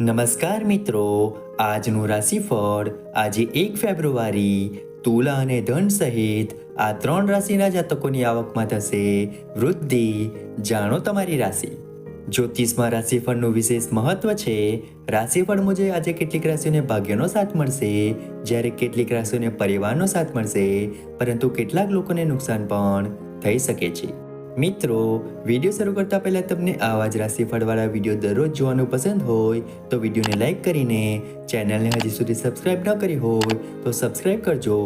નમસ્કાર મિત્રો, આજનું રાશિફળ આજે એક ફેબ્રુઆરી, તુલા અને ધન સહિત આ ત્રણ રાશિના જાતકોની આવકમાં થશે વૃદ્ધિ. જાણો તમારી રાશિ. જ્યોતિષમાં રાશિફળનું વિશેષ મહત્વ છે. રાશિફળ મુજબ આજે કેટલીક રાશિઓને ભાગ્યનો સાથ મળશે, જ્યારે કેટલીક રાશિઓને પરિવારનો સાથ મળશે, પરંતુ કેટલાક લોકોને નુકસાન પણ થઈ શકે છે. મિત્રો વીડિયો શરૂ કરતા પહેલા તમને આવા જ રાશિફળવાળા વીડિયો દરરોજ જોવાનું પસંદ હોય, તો વિડીયોને લાઈક કરીને ચેનલને હજી સુધી સબસ્ક્રાઇબ ન કરી હોય, તો સબસ્ક્રાઇબ કરજો.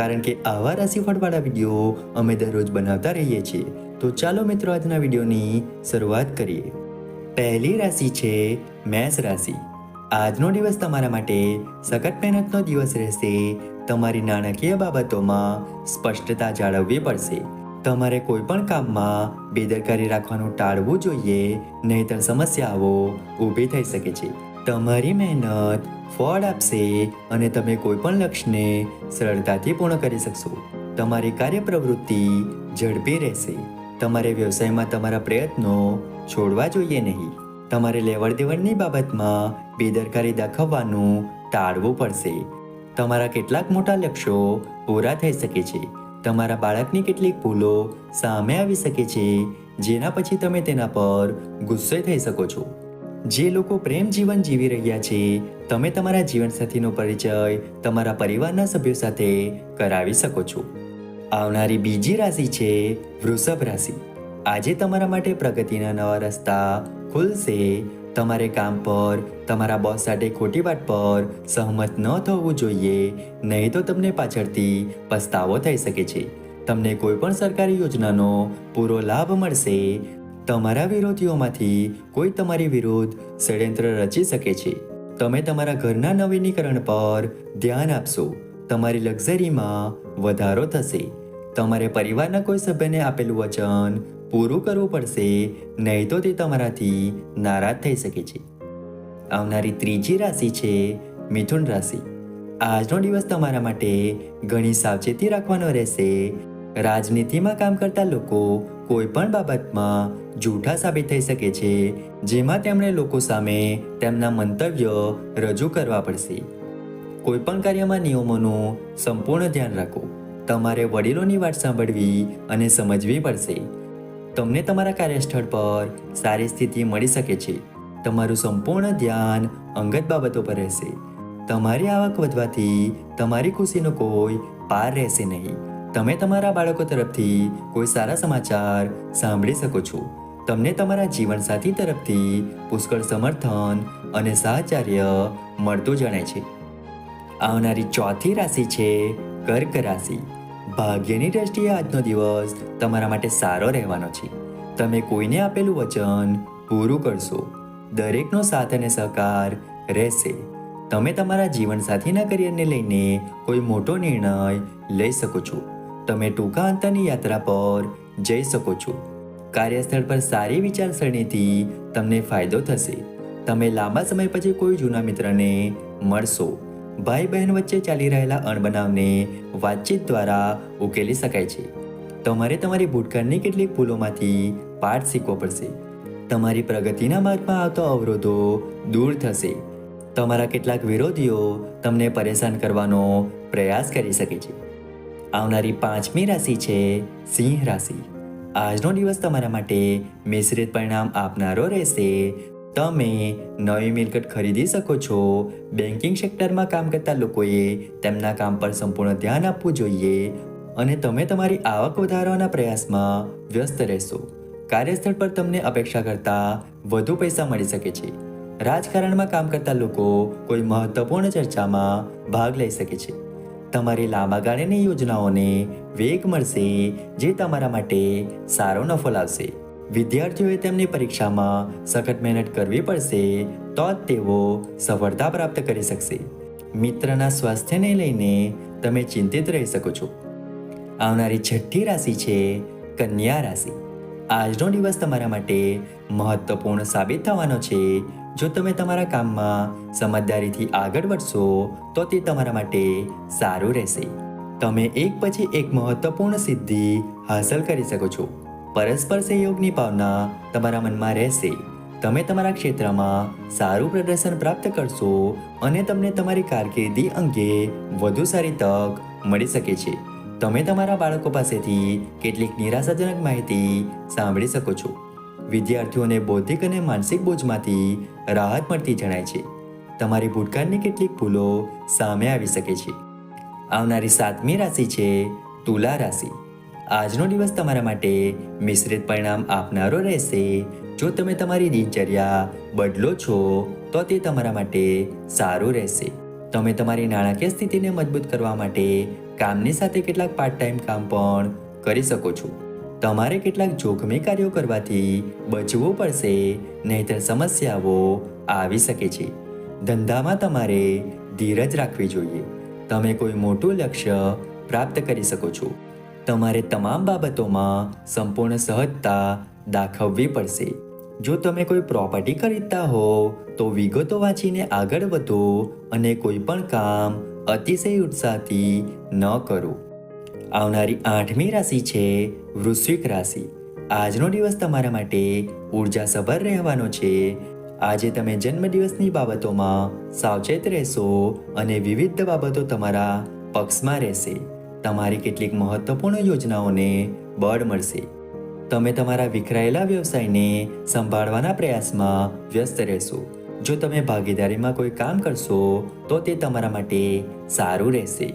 કારણ કે આવા રાશિફળવાળા વીડિયો અમે દરરોજ બનાવતા રહીએ છીએ. તો ચાલો મિત્રો, આજના વિડીયોની શરૂઆત કરીએ. પહેલી રાશિ છે મેષ રાશિ. આજનો દિવસ તમારા માટે સખત મહેનતનો દિવસ રહેશે. તમારી નાણાકીય બાબતોમાં સ્પષ્ટતા જાળવવી પડશે. તમારે કોઈ પણ કામમાં બેદરકારી રાખવાનું ટાળવું જોઈએ, નહીતર સમસ્યાઓ ઊભી થઈ શકે છે. તમારી મહેનત ફળ આપશે અને તમે કોઈ પણ લક્ષ્યને સરળતાથી પૂર્ણ કરી શકશો. તમારી કાર્યપ્રવૃત્તિ ઝડપી રહેશે. તમારે વ્યવસાયમાં તમારા પ્રયત્નો છોડવા જોઈએ નહીં. તમારે લેવડ દેવડની બાબતમાં બેદરકારી દાખવવાનું ટાળવું પડશે. તમારા કેટલાક મોટા લક્ષ્યો પૂરા થઈ શકે છે. તમારા બાળકની કેટલીક ભૂલો સામે આવી શકે છે, જેના પછી તમે તેના પર ગુસ્સે થઈ શકો છો. જે લોકો પ્રેમ જીવન જીવી રહ્યા છે, તમે તમારા જીવનસાથીનો પરિચય તમારા પરિવારના સભ્યો સાથે કરાવી શકો છો. આવનારી બીજી રાશિ છે વૃષભ રાશિ. આજે તમારા માટે પ્રગતિના નવા રસ્તા ખુલશે તમારે કામ પર, તમારા બોસ સાથે ખોટી વાત પર સહમત ન થવું જોઈએ. નહીં તો તમને પાછળથી પસ્તાવો થઈ શકે છે. તમને કોઈ પણ સરકારી યોજનાનો પૂરો લાભ મળશે. તમારા વિરોધીઓમાંથી કોઈ તમારી વિરુદ્ધ ષડયંત્ર રચી શકે છે. તમે તમારા ઘરના નવીનીકરણ પર ધ્યાન આપશો. તમારી લક્ઝરીમાં વધારો થશે. તમારે પરિવારના કોઈ સભ્યને આપેલું વચન પૂરું કરવું પડશે, નહીં તો તે તમારાથી નારાજ થઈ શકે છે. આવનારી ત્રીજી રાશિ છે મિથુન રાશિ. આજનો દિવસ તમારા માટે ઘણી સાવચેતી રાખવાનો રહેશે. રાજનીતિમાં કામ કરતા લોકો કોઈ પણ બાબતમાં જૂઠા સાબિત થઈ શકે છે, જેમાં તેમણે લોકો સામે તેમના મંતવ્ય રજૂ કરવા પડશે. કોઈ પણ કાર્યમાં નિયમોનું સંપૂર્ણ ધ્યાન રાખો. તમારે વડીલોની વાત સાંભળવી અને સમજવી પડશે. તમને તમારા કાર્યસ્થળ પર સારી સ્થિતિ મળી શકે છે. તમારું સંપૂર્ણ ધ્યાન અંગત બાબતો પર રહેશે. તમારી આવક વધવાથી તમારી ખુશીનો કોઈ પાર રહેશે નહીં. તમે તમારા બાળકો તરફથી કોઈ સારા સમાચાર સાંભળી શકો છો. તમને તમારા જીવનસાથી તરફથી પુષ્કળ સમર્થન અને સાહચર્ય મળતું જણાય છે. આવનારી ચોથી રાશિ છે કર્ક રાશિ. ભાગ્યની દ્રષ્ટિએ આજનો દિવસ તમારા માટે સારો રહેવાનો છે. તમે કોઈને આપેલું વચન પૂરું કરશો. દરેકનો સાથ અને સહકાર રહેશે. તમે તમારા જીવનસાથીના કરિયરને લઈને કોઈ મોટો નિર્ણય લઈ શકો છો. તમે ટૂંકા અંતરની યાત્રા પર જઈ શકો છો. કાર્યસ્થળ પર સારી વિચારસરણીથી તમને ફાયદો થશે. તમે લાંબા સમય પછી કોઈ જૂના મિત્રને મળશો. ભાઈ બહેન વચ્ચે ચાલી રહેલા અણબનાવને વાતચીત દ્વારા ઉકેલી શકાય છે. તમારે તમારી ભૂતકાળની કેટલીક ભૂલોમાંથી પાઠ શીખવો પડશે. તમારી પ્રગતિના માર્ગમાં આવતો અવરોધો દૂર થશે. તમારા કેટલાક વિરોધીઓ તમને પરેશાન કરવાનો પ્રયાસ કરી શકે છે. આવનારી પાંચમી રાશિ છે સિંહ રાશિ. આજનો દિવસ તમારા માટે મિશ્રિત પરિણામ આપનારો રહેશે તમે નવી મિલકત ખરીદી શકો છો. બેન્કિંગ સેક્ટરમાં કામ કરતા લોકોએ તેમના કામ પર સંપૂર્ણ ધ્યાન આપવું જોઈએ અને તમે તમારી આવક વધારવાના પ્રયાસમાં વ્યસ્ત રહેશો. કાર્યસ્થળ પર તમને અપેક્ષા કરતાં વધુ પૈસા મળી શકે છે. રાજકારણમાં કામ કરતા લોકો કોઈ મહત્વપૂર્ણ ચર્ચામાં ભાગ લઈ શકે છે. તમારી લાંબા ગાળાની યોજનાઓને વેગ મળશે, જે તમારા માટે સારો નફો લાવશે. વિદ્યાર્થીઓએ તેમની પરીક્ષામાં સખત મહેનત કરવી પડશે તો જ તેઓ સફળતા પ્રાપ્ત કરી શકશે. મિત્રના સ્વાસ્થ્યને લઈને તમે ચિંતિત રહી શકો છો. આવનારી છઠ્ઠી રાશિ છે કન્યા રાશિ. આજનો દિવસ તમારા માટે મહત્વપૂર્ણ સાબિત થવાનો છે. જો તમે તમારા કામમાં સમજદારીથી આગળ વધશો, તો તે તમારા માટે સારું રહેશે. તમે એક પછી એક મહત્વપૂર્ણ સિદ્ધિ હાંસલ કરી શકો છો. પરસ્પર સહયોગની ભાવના તમારા મનમાં રહેશે. તમે તમારા ક્ષેત્રમાં સારું પ્રદર્શન પ્રાપ્ત કરશો અને તમને તમારી કારકિર્દી અંગે વધુ સારી તક મળી શકે છે. તમે તમારા બાળકો પાસેથી કેટલીક નિરાશાજનક માહિતી સાંભળી શકો છો. વિદ્યાર્થીઓને બૌદ્ધિક અને માનસિક બોજમાંથી રાહત મળતી જણાય છે. તમારી ભૂતકાળની કેટલીક ભૂલો સામે આવી શકે છે. આવનારી સાતમી રાશિ છે તુલા રાશિ. આજનો દિવસ તમારા માટે મિશ્રિત પરિણામ આપનારો રહેશે. જો તમે તમારી દિનચર્યા બદલો છો, તો તે તમારા માટે સારું રહેશે. તમે તમારી નાણાકીય સ્થિતિને મજબૂત કરવા માટે કામની સાથે કેટલાક પાર્ટ ટાઈમ કામ પણ કરી શકો છો. તમારે કેટલાક જોખમી કાર્યો કરવાથી બચવું પડશે, નહીતર સમસ્યાઓ આવી શકે છે. ધંધામાં તમારે ધીરજ રાખવી જોઈએ. તમે કોઈ મોટું લક્ષ્ય પ્રાપ્ત કરી શકો છો. તમારે તમામ બાબતોમાં સંપૂર્ણ સહજતા દાખવવી પડશે. જો તમે કોઈ પ્રોપર્ટી ખરીદતા હો, તો વિગતો વાંચીને આગળ વધો અને કોઈ પણ કામ અતિશય ઉત્સાહથી ન કરો. આવનારી આઠમી રાશિ છે વૃશ્વિક રાશિ. આજનો દિવસ તમારા માટે ઉર્જાસભર રહેવાનો છે. આજે તમે જન્મદિવસની બાબતોમાં સાવચેત રહેશો અને વિવિધ બાબતો તમારા પક્ષમાં રહેશે. તમારી કેટલીક મહત્વપૂર્ણ યોજનાઓને બળ મળશે. તમે તમારા વિખરાયેલા વ્યવસાયને સંભાળવાના પ્રયાસમાં વ્યસ્ત રહેશો. જો તમે ભાગીદારીમાં કોઈ કામ કરશો, તો તે તમારા માટે સારું રહેશે.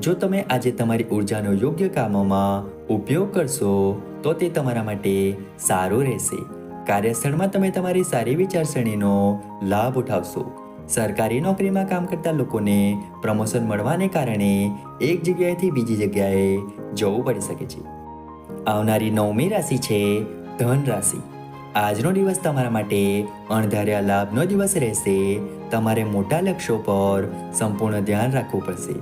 જો તમે આજે તમારી ઉર્જાનો યોગ્ય કામોમાં ઉપયોગ કરશો, તો તે તમારા માટે સારું રહેશે. કાર્યસ્થળમાં તમે તમારી સારી વિચારસરણીનો લાભ ઉઠાવશો. સરકારી નોકરીમાં કામ કરતા લોકોને પ્રમોશન મળવાને કારણે એક જગ્યાએથી બીજી જગ્યાએ જવું પડી શકે છે. આવનારી નવમી રાશિ છે ધન રાશિ. આજનો દિવસ તમારા માટે અણધાર્યા લાભનો દિવસ રહેશે. તમારે મોટા લક્ષ્યો પર સંપૂર્ણ ધ્યાન રાખવું પડશે.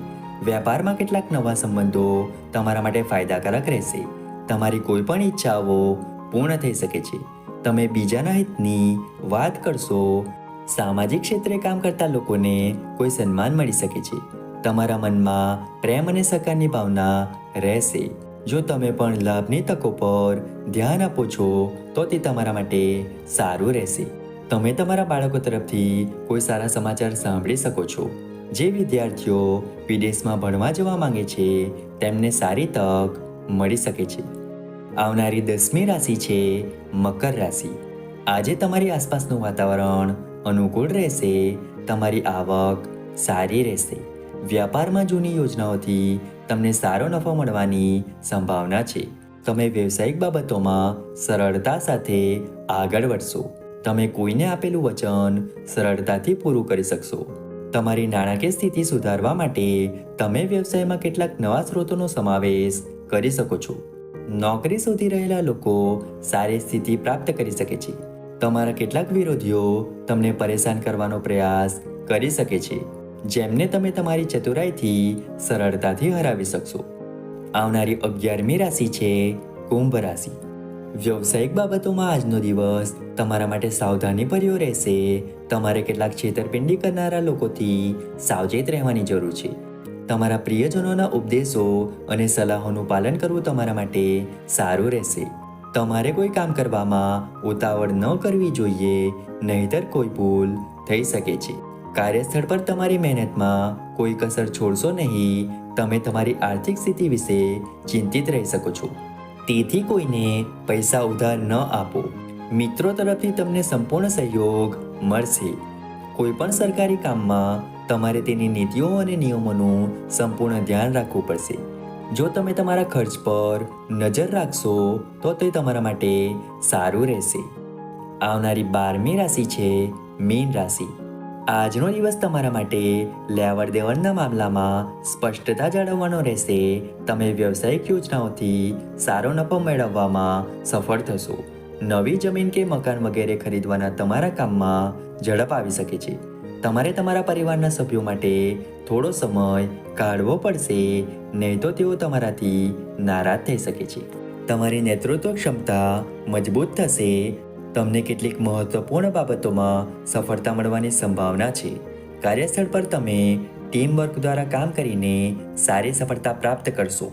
વ્યાપારમાં કેટલાક નવા સંબંધો તમારા માટે ફાયદાકારક રહેશે. તમારી કોઈ પણ ઈચ્છાઓ પૂર્ણ થઈ શકે છે. તમે બીજાના હિતની વાત કરશો સામાજિક ક્ષેત્રે કામ કરતા લોકોને કોઈ સન્માન મળી શકે છે. તમારા મનમાં પ્રેમ અને સહકારની ભાવના રહેશે. જો તમે પણ લાભની તકો પર ધ્યાન આપો છો, તો તે તમારા માટે સારું રહેશે. તમે તમારા બાળકો તરફથી કોઈ સારા સમાચાર સાંભળી શકો છો. જે વિદ્યાર્થીઓ વિદેશમાં ભણવા જવા માંગે છે, તેમને સારી તક મળી શકે છે. આવનારી દસમી રાશિ છે મકર રાશિ. આજે તમારી આસપાસનું વાતાવરણ અનુકૂળ રહેશે, તમારી આવક સારી રહેશે. વ્યાપારમાં જૂની યોજનાઓથી તમને સારો નફો મળવાની સંભાવના છે. તમે વ્યવસાયિક બાબતોમાં સરળતા સાથે આગળ વધશો. તમે કોઈને આપેલું વચન સરળતાથી પૂરું કરી શકશો. તમારી નાણાકીય સ્થિતિ સુધારવા માટે તમે વ્યવસાયમાં કેટલાક નવા સ્ત્રોતોનો સમાવેશ કરી શકો છો. નોકરી શોધી રહેલા લોકો સારી સ્થિતિ પ્રાપ્ત કરી શકે છે. તમારા કેટલાક વિરોધીઓ તમને પરેશાન કરવાનો પ્રયાસ કરી શકે છે, જેમને તમે તમારી ચતુરાઈથી સરળતાથી હરાવી શકશો. આવનારી અગિયારમી રાશિ છે કુંભ રાશિ. વ્યવસાયિક બાબતોમાં આજનો દિવસ તમારા માટે સાવધાની ભર્યો રહેશે. તમારે કેટલાક છેતરપિંડી કરનારા લોકોથી સાવચેત રહેવાની જરૂર છે. તમારા પ્રિયજનોના ઉપદેશો અને સલાહોનું પાલન કરવું તમારા માટે સારું રહેશે. તમારે કોઈ કામ કરવામાં ઉતાવળ ન કરવી જોઈએ, નહીતર કોઈ ભૂલ થઈ શકે છે. કાર્યસ્થળ પર તમારી મહેનતમાં કોઈ કસર છોડશો નહીં, તમે તમારી આર્થિક સ્થિતિ વિશે ચિંતિત રહી શકો છો. તેથી કોઈને પૈસા ઉધાર ન આપો. મિત્રો તરફથી તમને સંપૂર્ણ સહયોગ મળશે. કોઈ પણ સરકારી કામમાં તમારે તેની નીતિઓ અને નિયમોનું સંપૂર્ણ ધ્યાન રાખવું પડશે. જો તમે તમારા ખર્ચ પર નજર રાખશો, તો તે તમારા માટે સારું રહેશે. આવનારી બારમી રાશિ છે મીન રાશિ. આજનો દિવસ તમારા માટે લેવડ દેવડના મામલામાં સ્પષ્ટતા જાળવવાનો રહેશે. તમે વ્યવસાયિક યોજનાઓથી સારો નફો મેળવવામાં સફળ થશો. નવી જમીન કે મકાન વગેરે ખરીદવાના તમારા કામમાં ઝડપ આવી શકે છે. તમારે તમારા પરિવારના સભ્યો માટે થોડો સમય કાઢવો પડશે, નહીં તો તેઓ તમારાથી નારાજ થઈ શકે છે. તમારી નેતૃત્વ ક્ષમતા મજબૂત થશે. તમને કેટલીક મહત્વપૂર્ણ બાબતોમાં સફળતા મળવાની સંભાવના છે. કાર્યસ્થળ પર તમે ટીમ વર્ક દ્વારા કામ કરીને સારી સફળતા પ્રાપ્ત કરશો.